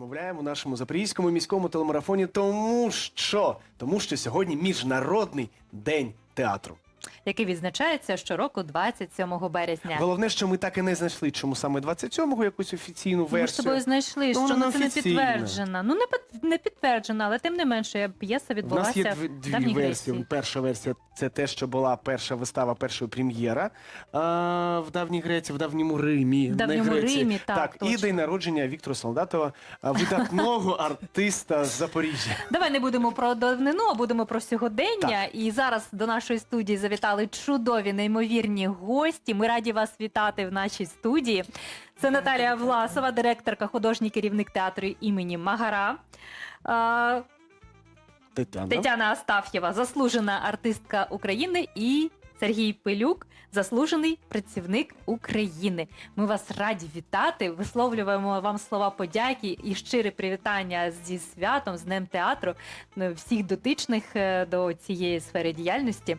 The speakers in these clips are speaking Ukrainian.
розмовляємо у нашому запорізькому міському телемарафоні, тому що тому що сьогодні міжнародний день театру. Який відзначається щороку 27 березня. Головне, що ми так і не знайшли, чому саме 27-го якусь офіційну Ми ж з версію. тобою знайшли, Ну, що вона ну, це не офіційна. підтверджена. Ну не під- не підтверджена, але тим не менше п'єса У нас відбулася є в дві, дві давній версії. Греції. Перша версія це те, що була перша вистава першої прем'єра а, в давній Греції, в давньому Римі. В не давньому Греції. Римі, так, і точно. день народження Віктора Солдатова, видатного артиста з Запоріжжя. Давай не будемо про давнину, а будемо про сьогодення. І зараз до нашої студії завітали чудові, неймовірні гості. Ми раді вас вітати в нашій студії. Це Наталія Власова, директорка, художній керівник театру імені Магара. Тетяна. Тетяна Астаф'єва, заслужена артистка України, і Сергій Пилюк, заслужений працівник України. Ми вас раді вітати. Висловлюємо вам слова подяки і щире привітання зі святом, з Днем театру ну, всіх дотичних е, до цієї сфери діяльності.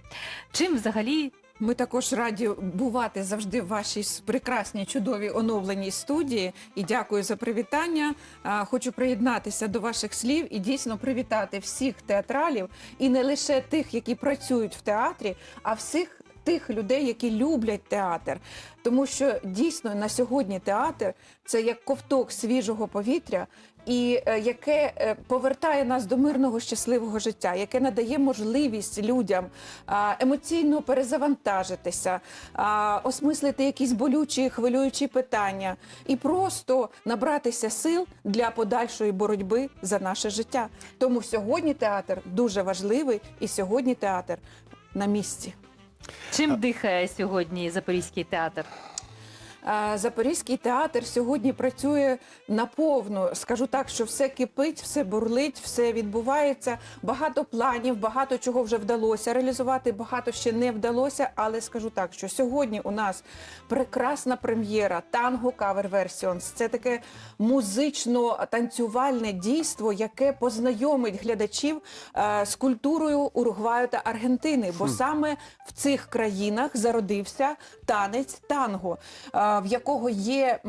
Чим взагалі Ми також раді бувати завжди в вашій прекрасній, чудовій оновленій студії. І дякую за привітання. Хочу приєднатися до ваших слів і дійсно привітати всіх театралів, і не лише тих, які працюють в театрі, а всіх. Тих людей, які люблять театр, тому що дійсно на сьогодні театр це як ковток свіжого повітря, і е, яке е, повертає нас до мирного щасливого життя, яке надає можливість людям а, емоційно перезавантажитися, а, осмислити якісь болючі хвилюючі питання і просто набратися сил для подальшої боротьби за наше життя. Тому сьогодні театр дуже важливий, і сьогодні театр на місці. Чим дихає сьогодні Запорізький театр? Е, Запорізький театр сьогодні працює наповну. Скажу так, що все кипить, все бурлить, все відбувається. Багато планів, багато чого вже вдалося реалізувати, багато ще не вдалося. Але скажу так, що сьогодні у нас прекрасна прем'єра танго кавер версіонс. Це таке музично-танцювальне дійство, яке познайомить глядачів е, з культурою Уругваю та Аргентини. Бо саме в цих країнах зародився танець танго, е, в якого є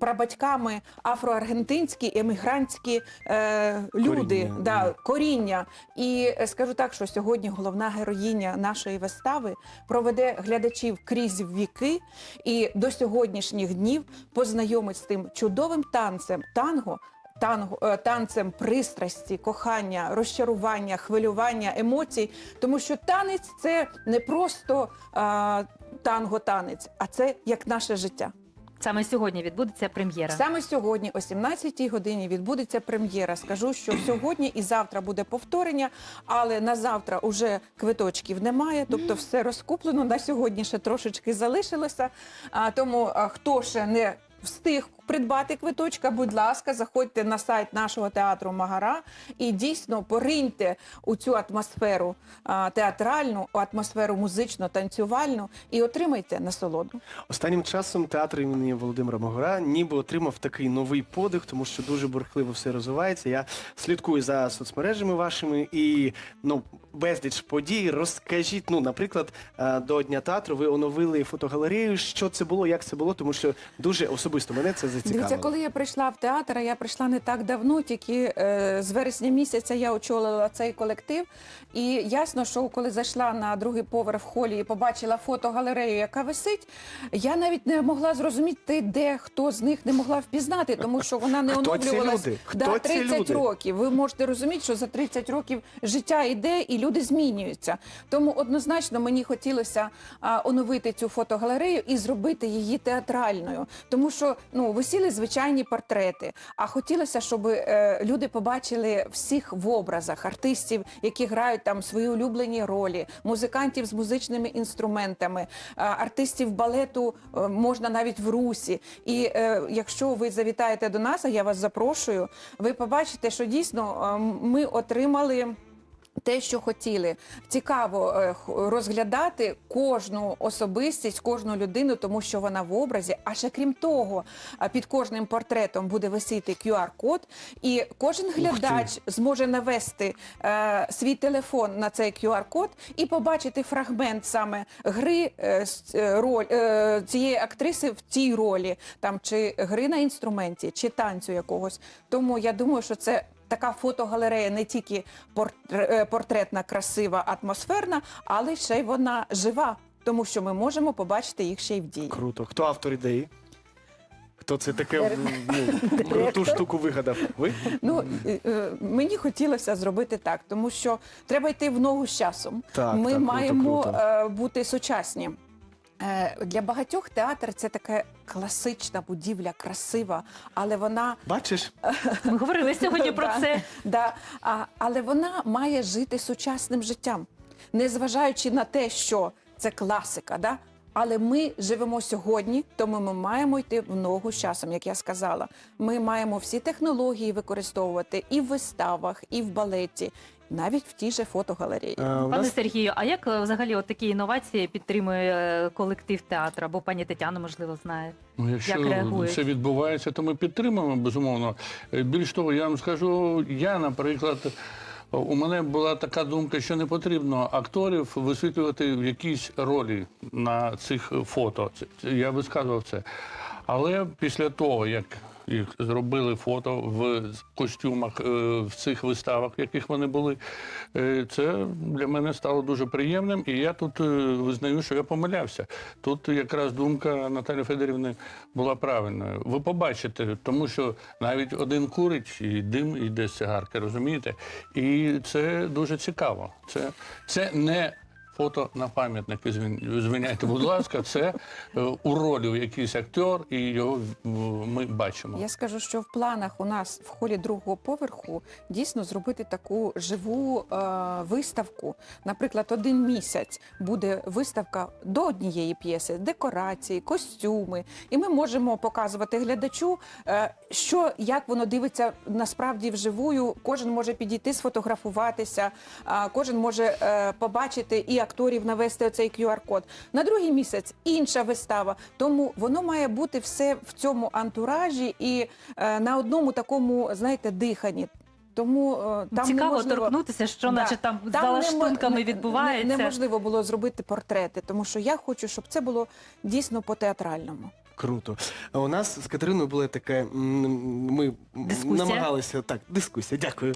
прабатьками афроаргентинські емігрантські е, люди, Коріння. да, коріння. І е, скажу так, що сьогодні головна героїня нашої вистави проведе глядачів крізь віки і до сьогоднішніх днів познайомить з тим чудовим танцем танго. Танго, е, танцем пристрасті, кохання, розчарування, хвилювання, емоцій, тому що танець це не просто е, танго-танець, а це як наше життя. Саме сьогодні відбудеться прем'єра. Саме сьогодні, о 17-й годині, відбудеться прем'єра. Скажу, що сьогодні і завтра буде повторення, але на завтра уже квиточків немає, тобто все розкуплено. На сьогодні ще трошечки залишилося. А, тому а, хто ще не встиг придбати квиточка, будь ласка, заходьте на сайт нашого театру Магара і дійсно пориньте у цю атмосферу а, театральну, атмосферу музично-танцювальну і отримайте насолоду. Останнім часом театр імені Володимира Могора ніби отримав такий новий подих, тому що дуже бурхливо все розвивається. Я слідкую за соцмережами вашими і ну безліч подій. Розкажіть, ну, наприклад, е, до Дня театру ви оновили фотогалерею. Що це було, як це було, тому що дуже особисто мене це зацікавило. Дивіться, коли я прийшла в театр, а я прийшла не так давно, тільки е, з вересня місяця я очолила цей колектив. І ясно, що коли зайшла на другий поверх в холі і побачила фотогалерею, яка висить, я навіть не могла зрозуміти, де хто з них не могла впізнати, тому що вона не Хто ці оновлювалась люди? Хто да, ці 30 люди? років. Ви можете розуміти, що за 30 років життя йде і люди змінюються. Тому однозначно мені хотілося а, оновити цю фотогалерею і зробити її театральною, тому що ну висіли звичайні портрети. А хотілося, щоб е, люди побачили всіх в образах артистів, які грають там свої улюблені ролі, музикантів з музичними інструментами, а, артистів балету е, можна навіть в русі. І е, якщо ви завітаєте до нас, а я вас запрошую, ви побачите, що дійсно е, ми отримали. Те, що хотіли. Цікаво е, розглядати кожну особистість, кожну людину, тому що вона в образі. А ще крім того, під кожним портретом буде висіти QR-код, і кожен глядач зможе навести е, свій телефон на цей QR-код і побачити фрагмент саме гри е, е, роль е, цієї актриси в цій ролі, там чи гри на інструменті, чи танцю якогось. Тому я думаю, що це така фотогалерея не тільки е, портретна, красива, атмосферна, але ще й вона жива, тому що ми можемо побачити їх ще й в дії. Круто. Хто автор ідеї? Хто це таке ну, круту штуку вигадав? Ви? Ну е, е, мені хотілося зробити так, тому що треба йти в ногу з часом. Так, Ми так, круто, маємо круто. бути сучасні. Е, Для багатьох театр це така класична будівля, красива, але вона Бачиш? Ми говорили сьогодні про це. Да, але вона має жити сучасним життям, незважаючи на те, що це класика. Да? Але ми живемо сьогодні, тому ми маємо йти в ногу з часом, як я сказала. Ми маємо всі технології використовувати і в виставах, і в балеті, навіть в тій же фотогалереї. А, Пане нас Сергію, а як е, взагалі от такі інновації підтримує е, колектив театру? Або пані Тетяна, можливо, знає? Ну, якщо Як реагують? це відбувається, то ми підтримуємо, безумовно. Е, Більш того, я вам скажу, я, наприклад, у мене була така думка, що не потрібно акторів висвітлювати в якійсь ролі на цих фото. Я би Я висказував це. Але після того, як їх зробили фото в костюмах е, в цих виставах, в яких вони були, е, це для мене стало дуже приємним. І я тут е, визнаю, що я помилявся. Тут якраз думка Наталі Федорівни була правильною. Ви побачите, тому що навіть один курить і дим йде з цигарки, розумієте? І це дуже цікаво. Це, це не. Фото на пам'ятник, звиняйте, будь ласка, це е, у ролі якийсь актер, і його е, ми бачимо. Я скажу, що в планах у нас в холі другого поверху дійсно зробити таку живу е, виставку. Наприклад, один місяць буде виставка до однієї п'єси, декорації, костюми, і ми можемо показувати глядачу, е, що як воно дивиться насправді вживую. Кожен може підійти, сфотографуватися, а кожен може е, побачити і акторів навести оцей QR-код. На другий місяць інша вистава. Тому воно має бути все в цьому антуражі і е, на одному такому, знаєте, диханні. Тому е, там Цікаво неможливо... торкнутися, що Да. наче там, за немо- лаштунками не- відбувається. не- Неможливо було зробити портрети, тому що я хочу, щоб це було дійсно по-театральному. Круто. У нас з Катериною була така. м, Ми Дискусія? намагалися так, дискусія, дякую.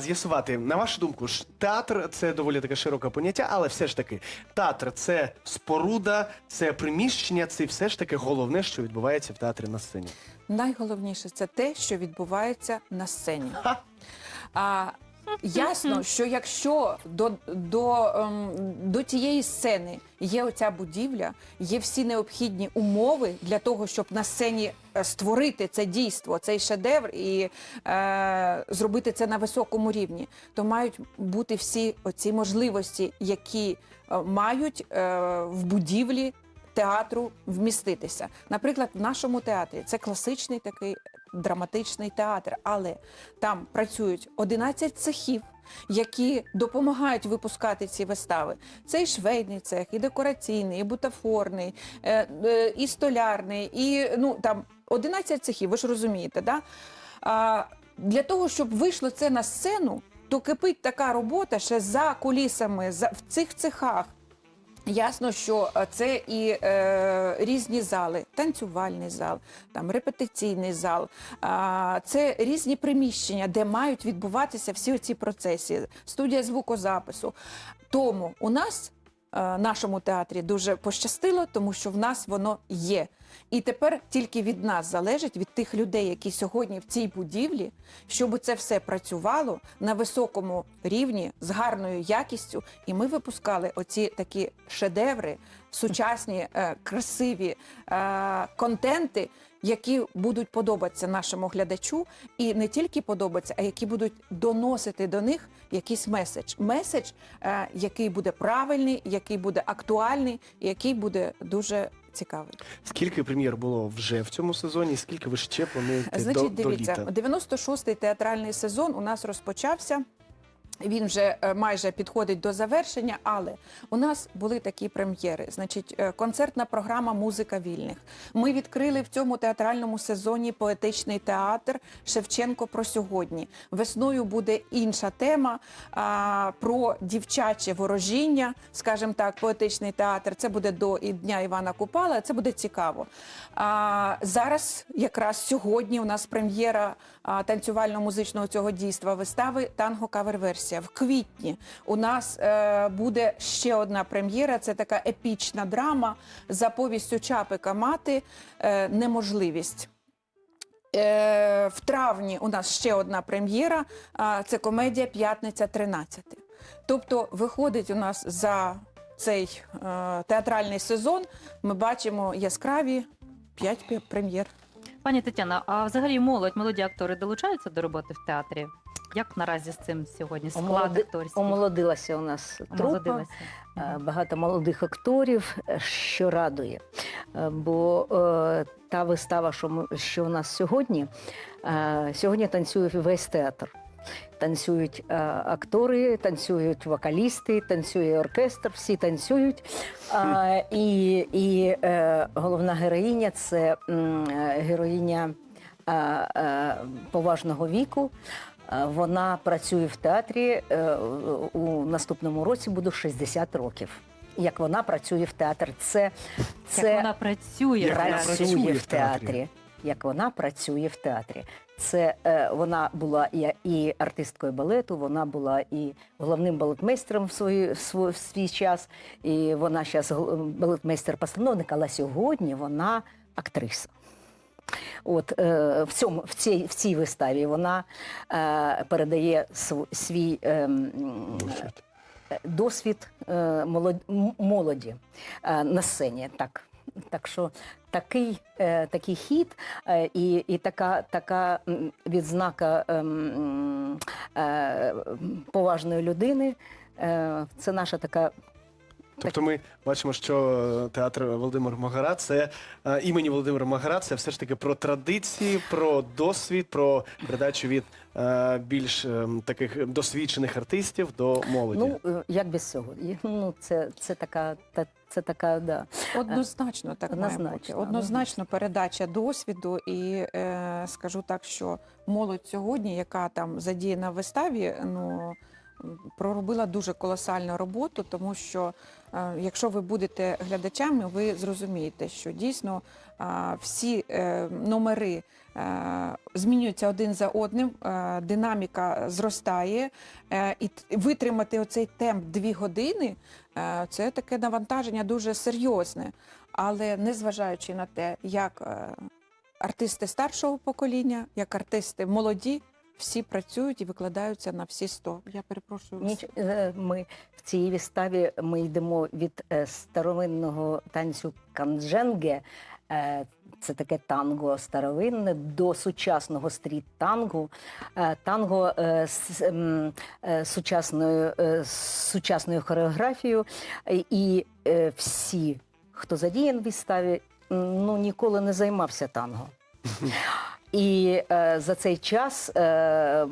З'ясувати. На вашу думку, ж театр це доволі таке широке поняття, але все ж таки, театр це споруда, це приміщення, це все ж таки головне, що відбувається в театрі на сцені. Найголовніше це те, що відбувається на сцені. Ха! А ясно, що якщо до, до, ем, до тієї сцени є оця будівля, є всі необхідні умови для того, щоб на сцені е, створити це дійство, цей шедевр і е, зробити це на високому рівні, то мають бути всі оці можливості, які е, мають е, в будівлі театру вміститися. Наприклад, в нашому театрі це класичний такий драматичний театр, але там працюють 11 цехів. Які допомагають випускати ці вистави. Це і швейний цех, і декораційний, і бутафорний, е, е, і столярний, і ну там 11 цехів, ви ж розумієте, да? А, для того, щоб вийшло це на сцену, то кипить така робота ще за кулісами, за, в цих цехах. Ясно, що е, це і е, різні зали, танцювальний зал, там репетиційний зал, а, це різні приміщення, де мають відбуватися всі ці процеси, студія звукозапису. Тому у нас, е, нашому театрі, дуже пощастило, тому що в нас воно є. І тепер тільки від нас залежить, від тих людей, які сьогодні в цій будівлі, щоб це все працювало на високому рівні з гарною якістю. І ми випускали оці такі шедеври, сучасні, е, красиві е, контенти, які будуть подобатися нашому глядачу, і не тільки подобатися, а які будуть доносити до них якийсь меседж. Меседж, е, який буде правильний, який буде актуальний, який буде дуже цікавий. Скільки прем'єр було вже в цьому сезоні? Скільки ви ще плануєте Значить, до, до дивіться, літа? 96-й театральний сезон у нас розпочався Він вже е, майже підходить до завершення, але у нас були такі прем'єри. Значить, е, концертна програма Музика вільних. Ми відкрили в цьому театральному сезоні поетичний театр Шевченко про сьогодні. Весною буде інша тема а, про дівчаче ворожіння, скажімо так, поетичний театр. Це буде до і Дня Івана Купала. Це буде цікаво. А, зараз, якраз сьогодні, у нас прем'єра танцювально-музичного цього дійства вистави танго кавер-версія. В квітні у нас е, буде ще одна прем'єра. Це така епічна драма за повістю Чапика Мати е, Неможливість. Е, в травні у нас ще одна прем'єра. а, Це комедія П'ятниця 13. Тобто, виходить у нас за цей е, театральний сезон. Ми бачимо яскраві п'ять прем'єр. Пані Тетяна, а взагалі молодь, молоді актори долучаються до роботи в театрі? Як наразі з цим сьогодні? Склад акторський? Омолодилася у нас трупа, Омолодилася. е, багато молодих акторів, е, що радує. Е, Бо е, та вистава, що, ми, що у нас сьогодні, е, сьогодні танцює весь театр. Танцюють е, актори, танцюють вокалісти, танцює оркестр, всі танцюють. А, і і е, головна героїня це м, е, героїня е, е, поважного віку. Е, Вона працює в театрі е, у наступному році буде 60 років. Як вона працює в театрі, це, це Як вона працює? Вона в працює в в театрі. театрі. Як вона працює в театрі. Це е, вона була і, і артисткою балету, вона була і головним балетмейстером в, свої, в, свій, в свій час. І вона зараз балетмейстер-постановник, але сьогодні вона актриса. От е, в цьому в цій в цій виставі вона е, передає св- свій ем, Досвід. е, досвід е, молод- молоді е, на сцені. Так. Так що такий, е, такий хід е, і, і така, така відзнака ем, е, поважної людини. Е, це наша така Тобто ми бачимо, що театр Володимир Магара це е, імені Володимира Магара, це все ж таки про традиції, про досвід, про передачу від е, більш е, таких досвідчених артистів до молоді. Ну, е, як без цього? І, Ну, це, це така, та, це така, да. Однозначно так має Однозначно, бути. Однозначно передача досвіду, і е, скажу так, що молодь сьогодні, яка там задіяна в виставі, ну проробила дуже колосальну роботу, тому що е, якщо ви будете глядачами, ви зрозумієте, що дійсно всі е, номери. е, Змінюються один за одним, динаміка зростає, і витримати оцей темп дві години Це таке навантаження дуже серйозне. Але незважаючи на те, як артисти старшого покоління, як артисти молоді, всі працюють і викладаються на всі сто. Я перепрошую. Ніч, е, ми в цій виставі ми йдемо від е, старовинного танцю кандженге. е, Це таке танго старовинне до сучасного стріт-танго, е, танго е, з сучасною, сучасною хореографією. І- всі, хто задіян в виставі, ну ніколи не займався танго. І е, за цей час е,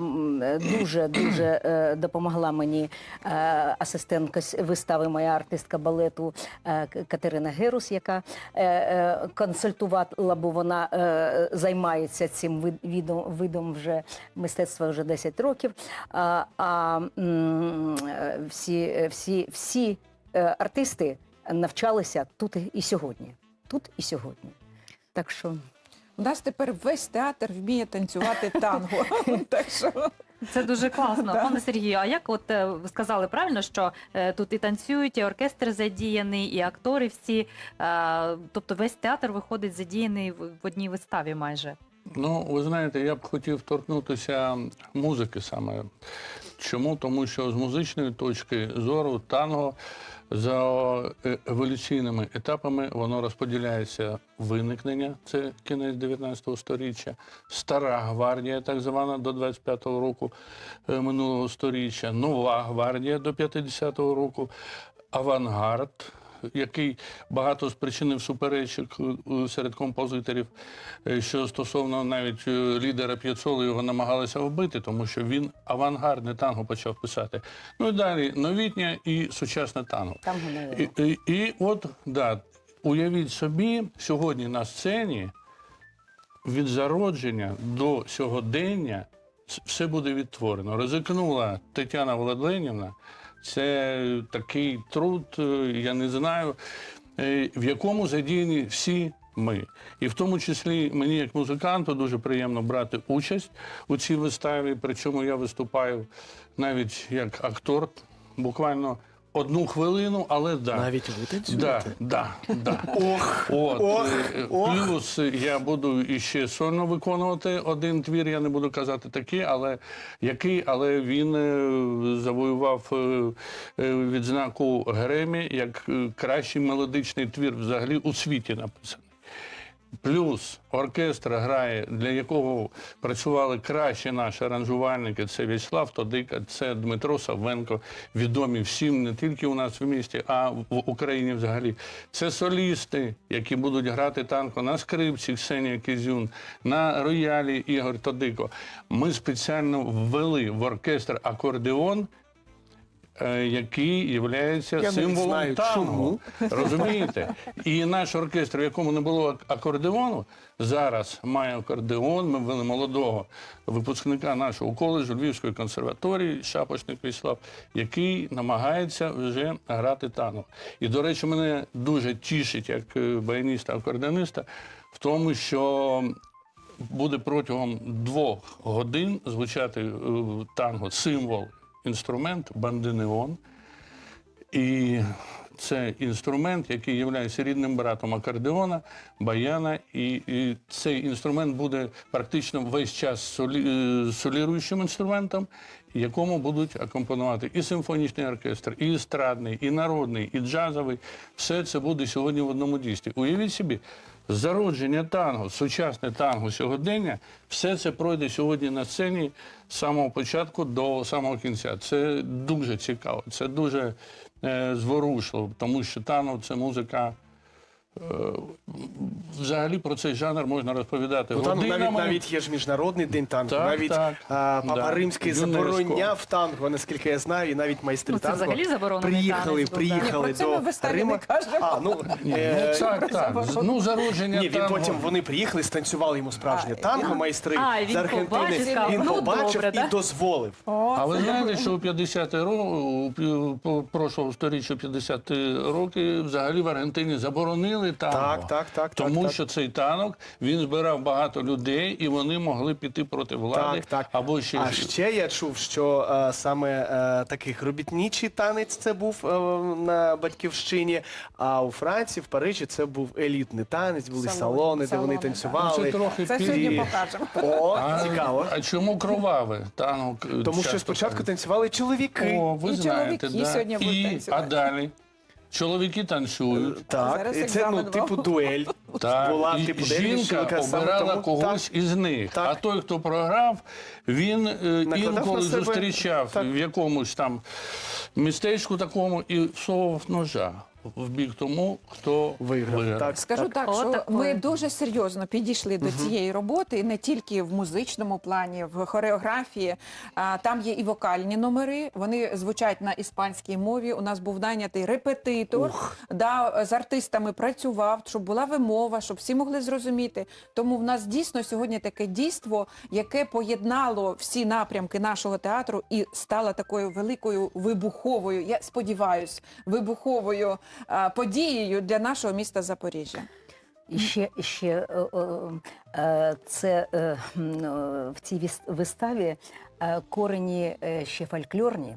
дуже дуже е, допомогла мені е, асистентка вистави, моя артистка балету е, Катерина Герус, яка е, е, консультувала, бо вона е, займається цим видом, видом вже мистецтва вже 10 років. А, а всі, всі, всі е, артисти навчалися тут і сьогодні. Тут і сьогодні. Так що. У нас тепер весь театр вміє танцювати танго. так що Це дуже класно, Да. пане Сергію. А як от е, ви сказали правильно, що е, тут і танцюють, і оркестр задіяний, і актори всі, е, тобто весь театр виходить задіяний в, в одній виставі майже. Ну, ви знаєте, я б хотів торкнутися музики саме. Чому? Тому що з музичної точки зору танго за е, еволюційними етапами воно розподіляється виникнення, це кінець 19 століття, стара гвардія, так звана до 25-го року е, минулого століття, нова гвардія до 50-го року, авангард. Який багато спричинив суперечок серед композиторів, е, що стосовно навіть е, лідера П'єцоли його намагалися вбити, тому що він авангардне танго почав писати. Ну і далі новітнє і сучасне танго. Танго. І, і, і от, да, уявіть собі, сьогодні на сцені від зародження до сьогодення все буде відтворено. Ризикнула Тетяна Володленівна. Це такий труд, е, я не знаю, е, в якому задіяні всі ми. І в тому числі мені, як музиканту, дуже приємно брати участь у цій виставі. Причому я виступаю навіть як актор, буквально одну хвилину, але да. Навіть ви Да, танцюєте? да, да. Ох, От, ох, е, ох. плюс я буду іще сольно виконувати один твір, я не буду казати такий, але який, але він е, завоював е, е, відзнаку Гремі як е, кращий мелодичний твір взагалі у світі написаний. Плюс оркестр грає, для якого працювали кращі наші аранжувальники. Це В'ячеслав Тодика, це Дмитро Савенко, відомі всім не тільки у нас в місті, а в Україні взагалі. Це солісти, які будуть грати танко на скрипці Ксенія Кізюн, на роялі Ігор Тодико. Ми спеціально ввели в оркестр акордеон. Е, Який є символом танго. Розумієте? І наш оркестр, в якому не було акордеону, зараз має акордеон. Ми ввели молодого випускника нашого коледжу Львівської консерваторії, Шапочник Вячеслав, який намагається вже грати танго. І, до речі, мене дуже тішить як е, баяніста акордеониста в тому, що буде протягом двох годин звучати е, танго символ, інструмент, бандинеон. І це інструмент, який є рідним братом акордеона, баяна, і, і цей інструмент буде практично весь час солі, е, соліруючим інструментом, якому будуть акомпонувати і симфонічний оркестр, і естрадний, і народний, і джазовий. Все це буде сьогодні в одному дійстві. Уявіть собі, зародження танго, сучасне танго сьогодення, все це пройде сьогодні на сцені з самого початку до самого кінця. Це дуже цікаво, це дуже е, зворушливо, тому що танго це музика. Е, Взагалі про цей жанр можна розповідати Ну, там навіть, навіть є ж міжнародний день танго. Так, навіть так. а, Папа Да. Римський забороняв танго, наскільки я знаю, і навіть майстри Ну, це танго взагалі приїхали, танець да. приїхали Ні, про це ми до Рима. А, ну, е, ну так, так. Ну, зародження Ні, він танго. потім вони приїхали, станцювали йому справжнє А, танго, майстри А, з Аргентини. він ну, побачив добре, і да? дозволив. О, А ви знаєте, що у 50 роки, по прошлого сторіччя 50 роки взагалі в Аргентині заборонили танго. Так, так, так, Тому так, так. що цей танок він збирав багато людей, і вони могли піти проти влади. Так, так. Або ще А ще я чув, що е, саме е, такий робітничий танець це був е, на батьківщині. А у Франції, в Парижі, це був елітний танець, були Салони, салони, де вони салони, так. Ну, танцювали. це трохи це пізніше. сьогодні покажемо. О, А, цікаво. А чому кроваве танок? е, Тому що спочатку танцювали чоловіки. О, ви І знаєте, чоловіки да. сьогодні будуть І, танцювати. а далі чоловіки танцюють. Так, Зараз і це ну, екзамен типу вам. дуель. Так, Була і типу жінка саме обирала тому- когось із них. Так. А той, хто програв, він е, Накладав інколи на себе- зустрічав Так. в якомусь там містечку такому і всовував ножа в бік тому, хто Виграв. виграв. Так, Скажу так. так, О, що такое. ми дуже серйозно підійшли до цієї роботи, і не тільки в музичному плані, в хореографії. А, Там є і вокальні номери. Вони звучать на іспанській мові. У нас був найнятий репетитор, да, з артистами працював, щоб була вимова, щоб всі могли зрозуміти. Тому в нас дійсно сьогодні таке дійство, яке поєднало всі напрямки нашого театру і стало такою великою вибуховою. Я сподіваюся, вибуховою а, подією для нашого міста Запоріжжя. І ще, ще е, е, е, це е, е, в цій виставі е, корені е, ще фольклорні,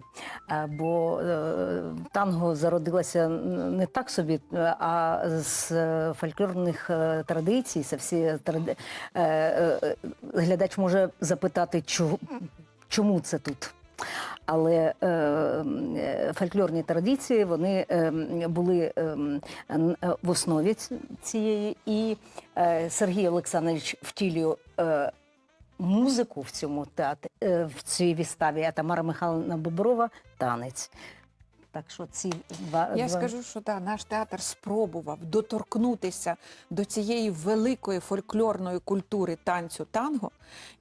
е, бо е, танго зародилося не так собі, е, а з е, фольклорних е, традицій. Це всі тради... е, е, глядач може запитати, чому це тут. Але е, е, фольклорні традиції вони е, були е, в основі цієї, і Сергій Олександрович втілює музику в цьому театрі, в цій виставі, а Тамара Михайловна Боброва танець. Так що ці два Я два- скажу, що да, наш театр спробував доторкнутися до цієї великої фольклорної культури танцю танго.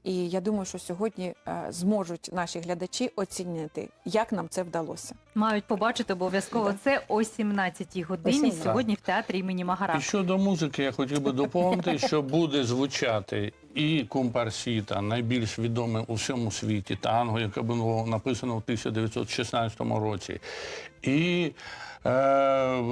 І я думаю, що сьогодні е, зможуть наші глядачі оцінити, як нам це вдалося. Мають побачити обов'язково це о 17-й годині 17. сьогодні в театрі імені Магара. І щодо музики, я хотів би доповнити, що буде звучати і компарсіта, найбільш відоме у всьому світі танго, яке було написано в 1916 році, і е,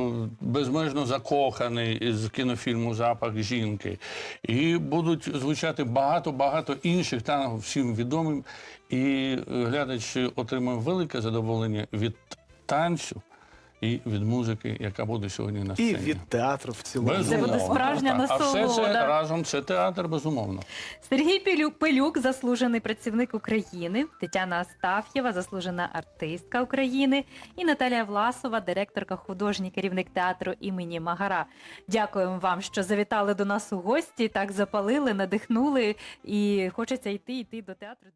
безмежно закоханий з кінофільму Запах жінки. І будуть звучати багато-багато інших танго всім відомим. І глядач отримує велике задоволення від танцю і від музики, яка буде сьогодні на І від театру в цілому. Це буде справжня так. А все це разом це театр, безумовно. Сергій Пилюк, Пилюк, заслужений працівник України, Тетяна Астаф'єва, заслужена артистка України, і Наталія Власова, директорка, художній керівник театру імені Магара. Дякуємо вам, що завітали до нас у гості, так запалили, надихнули, і хочеться йти, йти до театру.